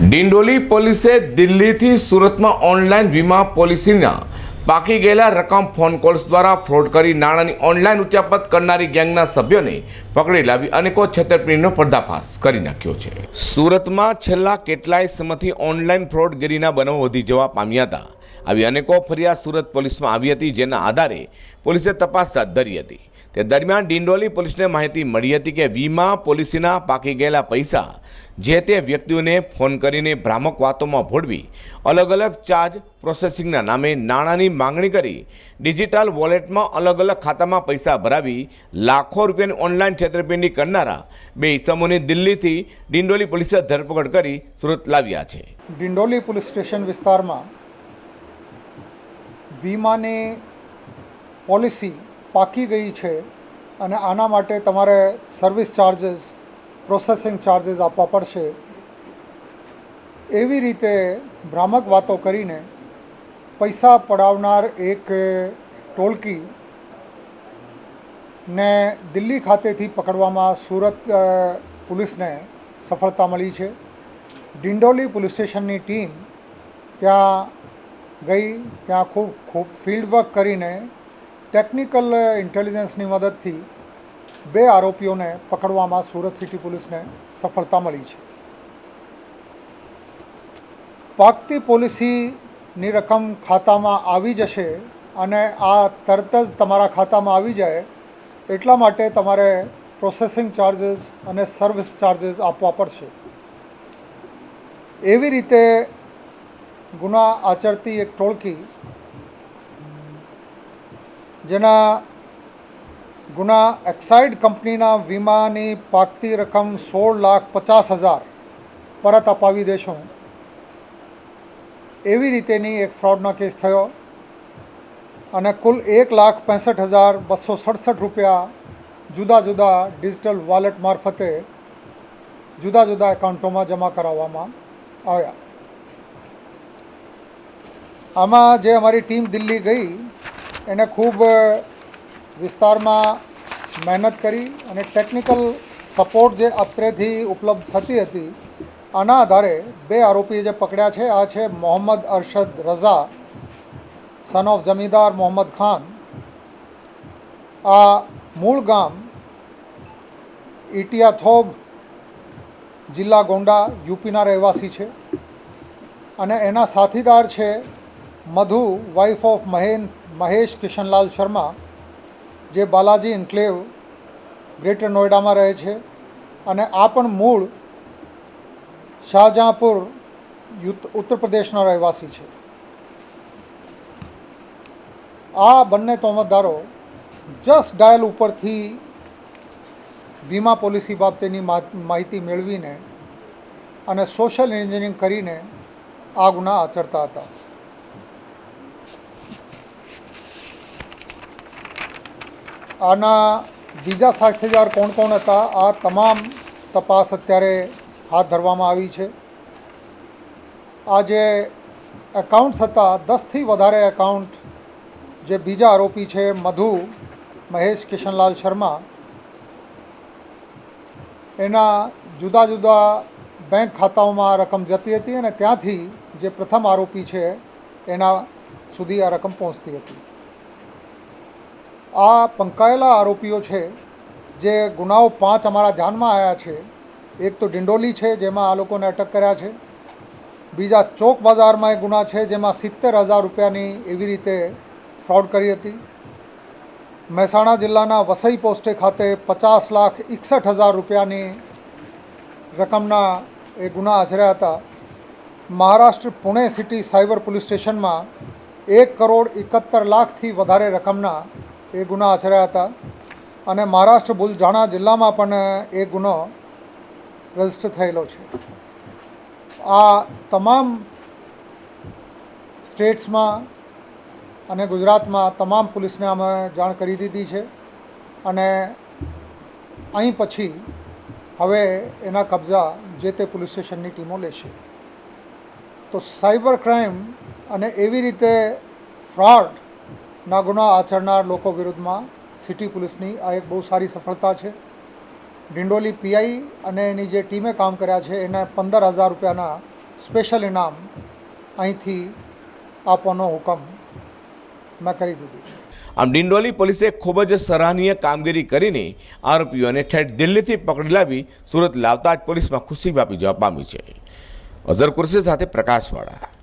ડિંડોલી પોલીસે દિલ્હીથી સુરતમાં ઓનલાઈન વીમા પોલિસીના બાકી ગયેલા રકમ ફોન કોલ્સ દ્વારા ફ્રોડ કરી નાણાંની ઓનલાઈન ઉચ્ચાપત કરનારી ગેંગના સભ્યોને પકડી લાવી અનેકો છેતરપિંડીનો પર્દાફાશ કરી નાખ્યો છે. સુરતમાં છેલ્લા કેટલાય સમયથી ઓનલાઈન ફ્રોડગીરીના બનાવો વધી જવા પામ્યા હતા. આવી અનેકો ફરિયાદ સુરત પોલીસમાં આવી હતી, જેના આધારે પોલીસે તપાસ હાથ ધરી હતી. તે દરમિયાન ડિંડોલી પોલીસને માહિતી મળી હતી કે વીમા પોલિસીના પાકી ગયેલા પૈસા જે તે વ્યક્તિઓને ફોન કરીને ભ્રામક વાતોમાં ભોળવી અલગ અલગ ચાર્જ પ્રોસેસિંગના નામે નાણાંની માંગણી કરી, ડિજિટલ વોલેટમાં અલગ અલગ ખાતામાં પૈસા ભરાવી, લાખો રૂપિયાની ઓનલાઈન છેતરપિંડી કરનારા બે ઇસમોની દિલ્હીથી ડિંડોલી પોલીસે ધરપકડ કરી સુરત લાવ્યા છે. ડિંડોલી પોલીસ સ્ટેશન વિસ્તારમાં વીમાની પોલિસી પાકી ગઈ છે અને આના માટે તમારે સર્વિસ ચાર્જિસ પ્રોસેસિંગ ચાર્જીસ આપવા પડશે. એવી રીતે ભ્રામક વાતો કરીને પૈસા પડાવનાર એક ટોલકી ને દિલ્હી ખાતેથી પકડવામાં સુરત પોલીસને સફળતા મળી છે. ડિંડોલી પોલીસ સ્ટેશનની ટીમ ત્યાં ગઈ, ત્યાં ખૂબ ખૂબ ફિલ્ડ વર્ક કરીને ટેકનિકલ ઇન્ટેલિજન્સની મદદથી બે આરોપીઓને પકડવામાં સુરત સિટી પોલીસને સફળતા મળી છે. પાકતી પોલિસીની રકમ ખાતામાં આવી જશે અને આ તરત જ તમારા ખાતામાં આવી જાય એટલા માટે તમારે પ્રોસેસિંગ ચાર્જીસ અને સર્વિસ ચાર્જીસ આપવા પડશે. એવી રીતે ગુના આચરતી એક ટોળકી જેના ગુના એક્સાઇડ કંપનીના વીમાની પાકતી રકમ સોળ લાખ પચાસ હજાર પરત અપાવી દેશું એવી રીતેની એક ફ્રોડનો કેસ થયો અને કુલ એક લાખ પેંસઠ હજાર બસો સડસઠ રૂપિયા જુદા જુદા ડિજિટલ વોલેટ મારફતે જુદા જુદા એકાઉન્ટોમાં જમા કરાવવામાં આવ્યા. આમાં જે અમારી ટીમ દિલ્હી ગઈ એને ખૂબ વિસ્તારમાં મહેનત કરી અને ટેકનિકલ સપોર્ટ જે અત્રેથી ઉપલબ્ધ થતી હતી, આના આધારે બે આરોપી જે પકડ્યા છે, આ છે મોહમ્મદ અરશદ રઝા સન ઓફ જમીદાર મોહમ્મદ ખાન. આ મૂળ ગામ ઇટિયા થોબ જિલ્લા ગોંડા, યુપીના રહેવાસી છે અને એના સાથીદાર છે મધુ વાઇફ ઓફ મહેન, મહેશ કિશનલાલ શર્મા, જે બાલાજી ઇન્ક્લેવ ગ્રેટર નોઈડામાં રહે છે અને આ પણ મૂળ શાહજહાંપુર ઉત્તર પ્રદેશના રહેવાસી છે. આ બંને તોમતદારો જસ્ટ ડાયલ ઉપરથી વીમા પોલિસી બાબતેની માહિતી મેળવીને અને સોશિયલ એન્જિનિયરિંગ કરીને આ ગુના આચરતા હતા. આના બીજા સાથીદાર કોણ કોણ હતા, આ તમામ તપાસ અત્યારે હાથ ધરવામાં આવી છે. આ જે એકાઉન્ટ્સ હતા, દસથી વધારે એકાઉન્ટ જે બીજા આરોપી છે, મધુ મહેશ કિશનલાલ શર્મા, એના જુદા જુદા બેંક ખાતાઓમાં રકમ જતી હતી અને ત્યાંથી જે પ્રથમ આરોપી છે, એના સુધી આ રકમ પહોંચતી હતી. આ પંકાયેલા આરોપીઓ છે, જે ગુનાઓ પાંચ અમારા ધ્યાનમાં આવ્યા છે. એક તો ડિંડોલી છે, જેમાં આ લોકોને અટક કર્યા છે. બીજા ચોક બજારમાં એ ગુના છે, જેમાં સિત્તેર હજાર રૂપિયાની એવી રીતે ફ્રોડ કરી હતી. મહેસાણા જિલ્લાના વસઈ પોસ્ટે ખાતે પચાસ લાખ એકસઠ હજાર રૂપિયાની રકમના એ ગુના આચર્યા હતા. Maharashtra Pune city cyber police સ્ટેશનમાં એક કરોડ એકાત્તર લાખથી વધારે રકમના એ ગુના આચર્યા હતા. અને મહારાષ્ટ્ર બુલઢાણા જિલ્લામાં પણ એ ગુનો રજિસ્ટર થયેલો છે. આ તમામ સ્ટેટ્સમાં અને ગુજરાતમાં તમામ પોલીસને અમે જાણ કરી દીધી છે. અને અહીં પછી હવે એના કબજા જે તે પોલીસ સ્ટેશનની ટીમો લેશે. તો સાયબર ક્રાઇમ અને એવી રીતે ફ્રોડના ગુના આચરનાર લોકો વિરુદ્ધમાં સિટી પોલીસની આ એક બહુ સારી સફળતા છે. ડિંડોલી પીઆઈ અને એની જે ટીમે કામ કર્યા છે, એને પંદર હજાર રૂપિયાના સ્પેશિયલ ઇનામ અહીંથી આપવાનો હુકમ મેં કરી દીધું છે. આમ ડિંડોલી પોલીસે ખૂબ જ સરાહનીય કામગીરી કરીને આરોપીઓને ઠેઠ દિલ્હીથી પકડી લાવી સુરત લાવતા જ પોલીસમાં ખુશી વ્યાપી જવા પામી છે. અઝર કુરશી સાથે પ્રકાશવાળા.